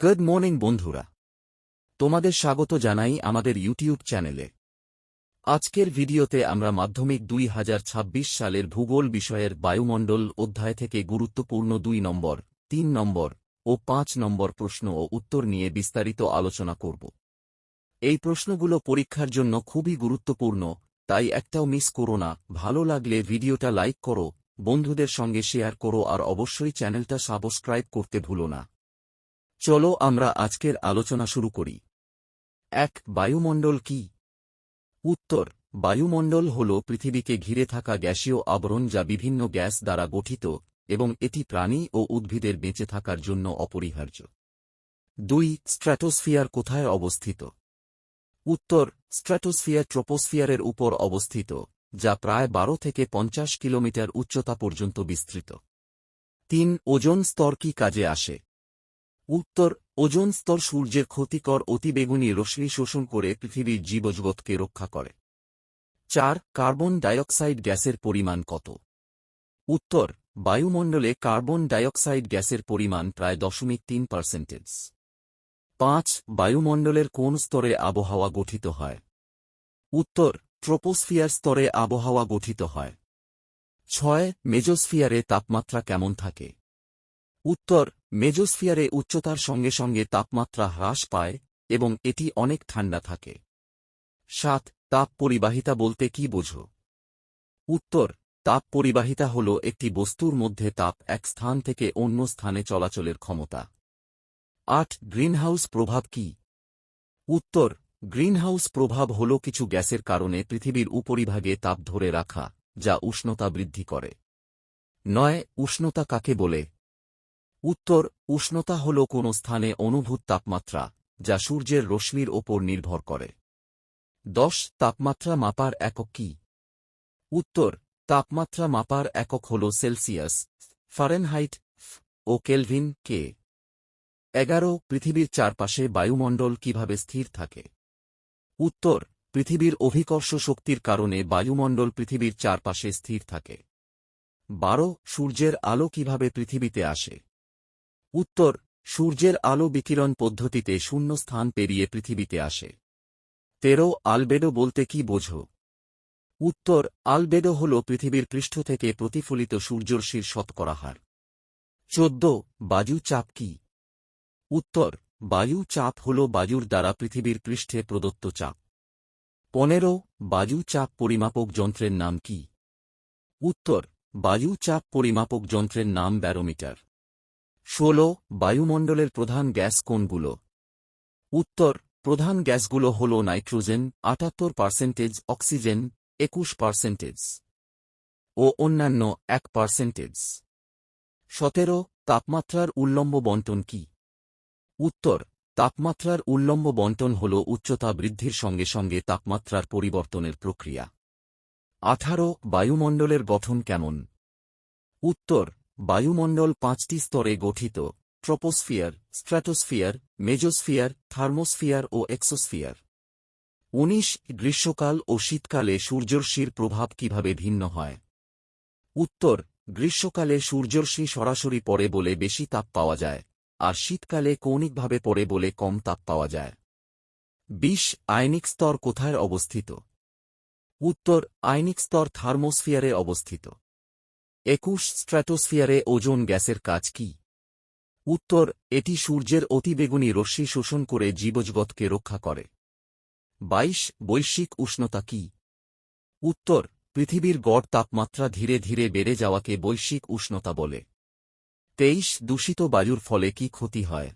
Good morning বন্ধুরা। তোমাদের স্বাগত জানাই আমাদের ইউটিউব চ্যানেলে। আজকের ভিডিওতে আমরা মাধ্যমিক দুই হাজার ছাব্বিশ সালের ভূগোল বিষয়ের বায়ুমণ্ডল অধ্যায় থেকে গুরুত্বপূর্ণ দুই নম্বর, তিন নম্বর ও পাঁচ নম্বর প্রশ্ন ও উত্তর নিয়ে বিস্তারিত আলোচনা করব। এই প্রশ্নগুলো পরীক্ষার জন্য খুবই গুরুত্বপূর্ণ, তাই একটাও মিস করো না। ভালো লাগলে ভিডিওটা লাইক করো, বন্ধুদের সঙ্গে শেয়ার করো আর অবশ্যই চ্যানেলটা সাবস্ক্রাইব করতে ভুলো না। চলো আমরা আজকের আলোচনা শুরু করি। এক, বায়ুমণ্ডল কি? উত্তর, বায়ুমণ্ডল হল পৃথিবীকে ঘিরে থাকা গ্যাসীয় আবরণ যা বিভিন্ন গ্যাস দ্বারা গঠিত এবং এটি প্রাণী ও উদ্ভিদের বেঁচে থাকার জন্য অপরিহার্য। দুই, স্ট্র্যাটোস্ফিয়ার কোথায় অবস্থিত? উত্তর, স্ট্র্যাটোস্ফিয়ার ট্রোপোস্ফিয়ারের উপর অবস্থিত, যা প্রায় বারো থেকে পঞ্চাশ কিলোমিটার উচ্চতা পর্যন্ত বিস্তৃত। তিন, ওজন স্তর কি কাজে আসে? উত্তর, ওজোন স্তর সূর্যের ক্ষতিকর অতিবেগুনি রশ্মি শোষণ করে পৃথিবীর জীবজগৎকে রক্ষা করে। চার, কার্বন ডাইঅক্সাইড গ্যাসের পরিমাণ কত? উত্তর, বায়ুমণ্ডলে কার্বন ডাইঅক্সাইড গ্যাসের পরিমাণ প্রায় দশমিক তিন পার্সেন্টেজ। পাঁচ, বায়ুমণ্ডলের কোন স্তরে আবহাওয়া গঠিত হয়? উত্তর, ট্রোপোস্ফিয়ার স্তরে আবহাওয়া গঠিত হয়। ছয়, মেজোস্ফিয়ারে তাপমাত্রা কেমন থাকে? উত্তর মেজোস্ফিয়ারে উচ্চতার সঙ্গে সঙ্গে তাপমাত্রা হ্রাস পায় এবং এটি অনেক ঠান্ডা থাকে। সাত, তাপ পরিবাহিতা বলতে কি বোঝো? উত্তর, তাপ পরিবাহিতা হল একটি বস্তুর মধ্যে তাপ এক স্থান থেকে অন্য স্থানে চলাচলের ক্ষমতা। আট, গ্রিনহাউস প্রভাব কি? উত্তর, গ্রিনহাউস প্রভাব হল কিছু গ্যাসের কারণে পৃথিবীর উপরিভাগে তাপ ধরে রাখা, যা উষ্ণতা বৃদ্ধি করে। নয়, উষ্ণতা কাকে বলে? উত্তর, উষ্ণতা হল কোন স্থানে অনুভূত তাপমাত্রা, যা সূর্যের রশ্মির ওপর নির্ভর করে। দশ, তাপমাত্রা মাপার একক কি? উত্তর, তাপমাত্রা মাপার একক হল সেলসিয়াস ফারেনহাইট ও কেলভিন, কে। এগারো, পৃথিবীর চারপাশে বায়ুমণ্ডল কীভাবে স্থির থাকে? উত্তর, পৃথিবীর অভিকর্ষ শক্তির কারণে বায়ুমণ্ডল পৃথিবীর চারপাশে স্থির থাকে। বারো, সূর্যের আলো কীভাবে পৃথিবীতে আসে? উত্তর, সূর্যের আলো বিকিরণ পদ্ধতিতে শূন্য স্থান পেরিয়ে পৃথিবীতে আসে। তেরো আলবেডো বলতে কি বোঝো? উত্তর আলবেডো হল পৃথিবীর পৃষ্ঠ থেকে প্রতিফলিত সূর্যরশ্মির শতকরা হার চোদ্দ, বায়ু চাপ কি? উত্তর, বায়ু চাপ হল বায়ুর দ্বারা পৃথিবীর পৃষ্ঠে প্রদত্ত চাপ। পনেরো, বায়ু চাপ পরিমাপক যন্ত্রের নাম কি? উত্তর, বায়ু চাপ পরিমাপক যন্ত্রের নাম ব্যারোমিটার। ষোলো, বায়ুমণ্ডলের প্রধান গ্যাস কোনগুলো উত্তর, প্রধান গ্যাসগুলো হল নাইট্রোজেন, আটাত্তর পার্সেন্টেজ অক্সিজেন, একুশ পার্সেন্টেজ। ও অন্যান্য এক পার্সেন্টেজ। সতেরো, তাপমাত্রার উল্লম্ব বন্টন কি? উত্তর, তাপমাত্রার উল্লম্ব বন্টন হল উচ্চতা বৃদ্ধির সঙ্গে সঙ্গে তাপমাত্রার পরিবর্তনের প্রক্রিয়া। আঠারো, বায়ুমণ্ডলের গঠন কেমন? উত্তর বায়ুমণ্ডল পাঁচটি স্তরে গঠিত, ট্রোপোস্ফিয়ার, স্ট্র্যাটোস্ফিয়ার, মেজোস্ফিয়ার, থার্মোস্ফিয়ার ও এক্সোস্ফিয়ার। উনিশ, গ্রীষ্মকাল ও শীতকালে সূর্যরশ্মির প্রভাব কীভাবে ভিন্ন হয়? উত্তর, গ্রীষ্মকালে সূর্যরশ্মি সরাসরি পড়ে বলে বেশি তাপ পাওয়া যায়, আর শীতকালে কৌণিকভাবে পড়ে বলে কম তাপ পাওয়া যায়। বিশ, আয়নিক স্তর কোথায় অবস্থিত? উত্তর, আয়নিক স্তর থার্মোস্ফিয়ারে অবস্থিত। একুশ স্ট্র্যাটোস্ফিয়ারে ওজোন গ্যাসের কাজ কি? উত্তর, এটি সূর্যের অতিবেগুনি রশ্মি শোষণ করে জীবজগৎকে রক্ষা করে। বাইশ, বৈশ্বিক উষ্ণতা কি? উত্তর, পৃথিবীর গড় তাপমাত্রা ধীরে ধীরে বেড়ে যাওয়াকে বৈশ্বিক উষ্ণতা বলে। তেইশ, দূষিত বায়ুর ফলে কি ক্ষতি হয়?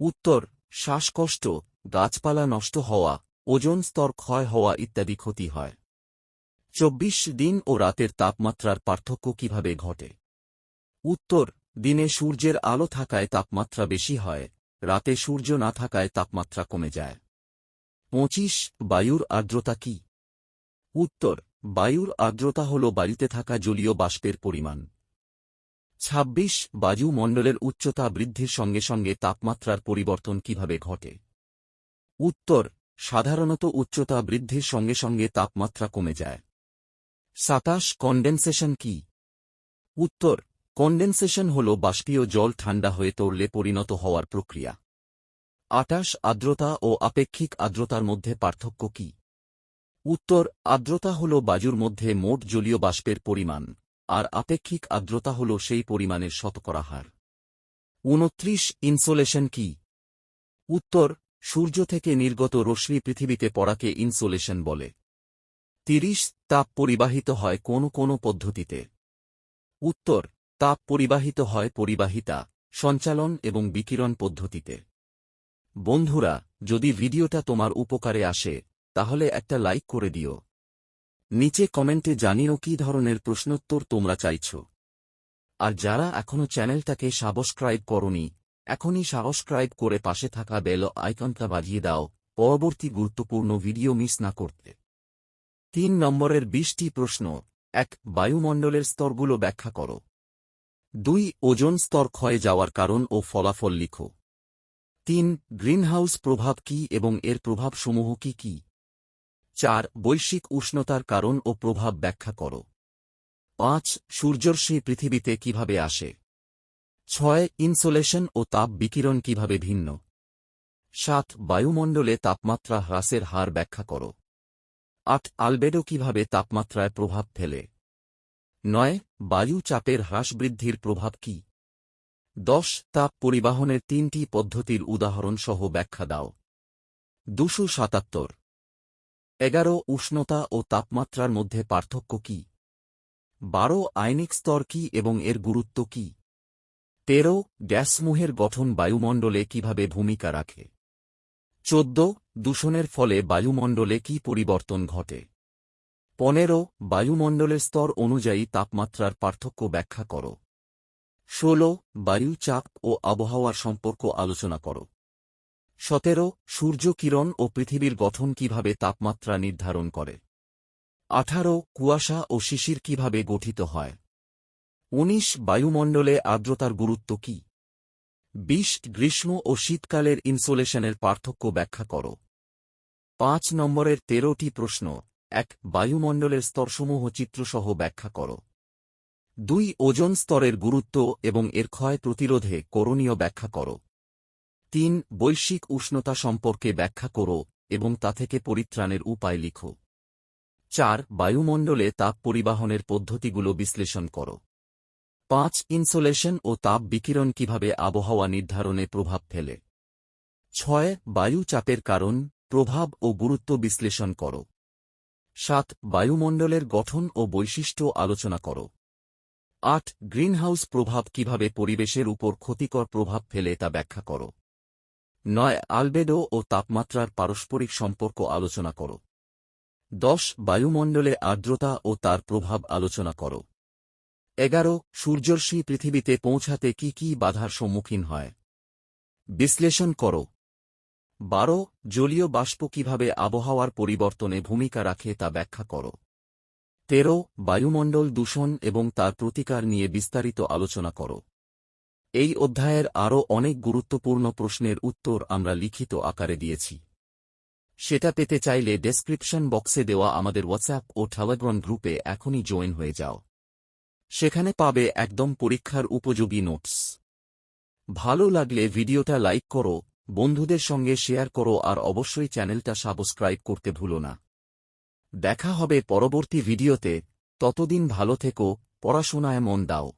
উত্তর, শ্বাসকষ্ট, গাছপালা নষ্ট হওয়া, ওজন স্তর ক্ষয় হওয়া ইত্যাদি ক্ষতি হয়। চব্বিশ দিন ও রাতের তাপমাত্রার পার্থক্য কীভাবে ঘটে? উত্তর, দিনে সূর্যের আলো থাকায় তাপমাত্রা বেশি হয়, রাতে সূর্য না থাকায় তাপমাত্রা কমে যায়। পঁচিশ, বায়ুর আর্দ্রতা কি? উত্তর, বায়ুর আর্দ্রতা হল বাড়িতে থাকা জলীয় বাষ্পের পরিমাণ। ২৬ বায়ুমণ্ডলের উচ্চতা বৃদ্ধির সঙ্গে সঙ্গে তাপমাত্রার পরিবর্তন কীভাবে ঘটে? উত্তর, সাধারণত উচ্চতা বৃদ্ধির সঙ্গে সঙ্গে তাপমাত্রা কমে যায়। সাতাশ কন্ডেনসেশন কি? উত্তর কন্ডেনসেশন হল বাষ্পীয় জল ঠান্ডা হয়ে তরলে পরিণত হওয়ার প্রক্রিয়া। আটাশ, আর্দ্রতা ও আপেক্ষিক আর্দ্রতার মধ্যে পার্থক্য কি? উত্তর, আর্দ্রতা হল বাজুর মধ্যে মোট জলীয় বাষ্পের পরিমাণ, আর আপেক্ষিক আর্দ্রতা হল সেই পরিমাণের শতকরা হার উনত্রিশ ইনসোলেশন কি? উত্তর, সূর্য থেকে নির্গত রশ্মি পৃথিবীতে পড়াকে ইনসোলেশন বলে। তিরিশ তাপ পরিবাহিত হয় কোন কোন পদ্ধতিতে। উত্তর, তাপ পরিবাহিত হয় পরিবাহিতা, সঞ্চালন এবং বিকিরণ পদ্ধতিতে। বন্ধুরা, যদি ভিডিওটা তোমার উপকারে আসে, তাহলে একটা লাইক করে দিও। নিচে কমেন্টে জানিও কী ধরনের প্রশ্নোত্তর তোমরা চাইছ। আর যারা এখনও চ্যানেলটাকে সাবস্ক্রাইব করনি, এখনই সাবস্ক্রাইব করে পাশে থাকা বেল আইকনটা বাজিয়ে দাও, পরবর্তী গুরুত্বপূর্ণ ভিডিও মিস না করতে। তিন নম্বরের বিশটি প্রশ্ন। এক, বায়ুমণ্ডলের স্তরগুলো ব্যাখ্যা করো। দুই, ওজন স্তর ক্ষয়ে যাওয়ার কারণ ও ফলাফল লিখো। তিন, গ্রিনহাউস প্রভাব কি এবং এর প্রভাবসমূহ কি কি? চার, বৈশ্বিক উষ্ণতার কারণ ও প্রভাব ব্যাখ্যা করো। পাঁচ সূর্যরশ্মি পৃথিবীতে কীভাবে আসে? ছয়, ইনসোলেশন ও তাপ বিকিরণ কীভাবে ভিন্ন? সাত, বায়ুমণ্ডলে তাপমাত্রা হ্রাসের হার ব্যাখ্যা করো। আট আলবেডো কীভাবে তাপমাত্রায় প্রভাব ফেলে? নয়, বায়ু চাপের হ্রাস বৃদ্ধির প্রভাব কি? দশ, তাপ পরিবাহনের তিনটি পদ্ধতির উদাহরণ সহ ব্যাখ্যা দাও। দুশো সাতাত্তর। এগারো, উষ্ণতা ও তাপমাত্রার মধ্যে পার্থক্য কি? বারো আইনিক স্তর কি এবং এর গুরুত্ব কি? তেরো, গ্যাসমূহের গঠন বায়ুমণ্ডলে কীভাবে ভূমিকা রাখে? চোদ্দ, দূষণের ফলে বায়ুমণ্ডলে কি পরিবর্তন ঘটে? পনেরো, বায়ুমণ্ডলের স্তর অনুযায়ী তাপমাত্রার পার্থক্য ব্যাখ্যা করো। ষোল, বায়ু চাপ ও আবহাওয়ার সম্পর্ক আলোচনা করো। সতেরো, সূর্য কিরণ ও পৃথিবীর গঠন কীভাবে তাপমাত্রা নির্ধারণ করে? আঠারো, কুয়াশা ও শিশির কীভাবে গঠিত হয়? উনিশ, বায়ুমণ্ডলে আর্দ্রতার গুরুত্ব কি? বিশ গ্রীষ্ম ও শীতকালের ইনসোলেশনের পার্থক্য ব্যাখ্যা করো। পাঁচ নম্বরের তেরোটি প্রশ্ন। এক, বায়ুমণ্ডলের স্তরসমূহ চিত্রসহ ব্যাখ্যা করো। দুই, ওজন স্তরের গুরুত্ব এবং এর ক্ষয় প্রতিরোধে করণীয় ব্যাখ্যা করো। তিন, বৈশ্বিক উষ্ণতা সম্পর্কে ব্যাখ্যা করো এবং তা থেকে পরিত্রাণের উপায় লিখো। চার, বায়ুমণ্ডলে তাপ পরিবাহনের পদ্ধতিগুলো বিশ্লেষণ করো। পাঁচ, ইনসোলেশন ও তাপ বিকিরণ কীভাবে আবহাওয়া নির্ধারণে প্রভাব ফেলে? ছয়, বায়ু চাপের কারণ, প্রভাব ও গুরুত্ব বিশ্লেষণ করো। সাত, বায়ুমণ্ডলের গঠন ও বৈশিষ্ট্য আলোচনা করো। আট, গ্রিনহাউস প্রভাব কীভাবে পরিবেশের উপর ক্ষতিকর প্রভাব ফেলে তা ব্যাখ্যা করো। নয়, আলবেডো ও তাপমাত্রার পারস্পরিক সম্পর্ক আলোচনা করো। দশ, বায়ুমণ্ডলে আর্দ্রতা ও তার প্রভাব আলোচনা করো। এগারো সূর্যরশ্মি পৃথিবীতে পৌঁছাতে কি কি বাধার সম্মুখীন হয়? বিশ্লেষণ করো। বারো, জলীয় বাষ্প কীভাবে আবহাওয়ার পরিবর্তনে ভূমিকা রাখে তা ব্যাখ্যা করো। তেরো, বায়ুমণ্ডল দূষণ এবং তার প্রতিকার নিয়ে বিস্তারিত আলোচনা করো। এই অধ্যায়ের আরও অনেক গুরুত্বপূর্ণ প্রশ্নের উত্তর আমরা লিখিত আকারে দিয়েছি। সেটা পেতে চাইলে ডেসক্রিপশন বক্সে দেওয়া আমাদের হোয়াটসঅ্যাপ ও টেলিগ্রাম গ্রুপে এখনই জয়েন হয়ে যাও। সেখানে পাবে একদম পরীক্ষার উপযোগী নোটস। ভালো লাগলে ভিডিওটা লাইক করো, বন্ধুদের সঙ্গে শেয়ার করো আর অবশ্যই চ্যানেলটা সাবস্ক্রাইব করতে ভুলো না। দেখা হবে পরবর্তী ভিডিওতে, ততদিন ভালো থেকো, পড়াশোনায় মন দাও।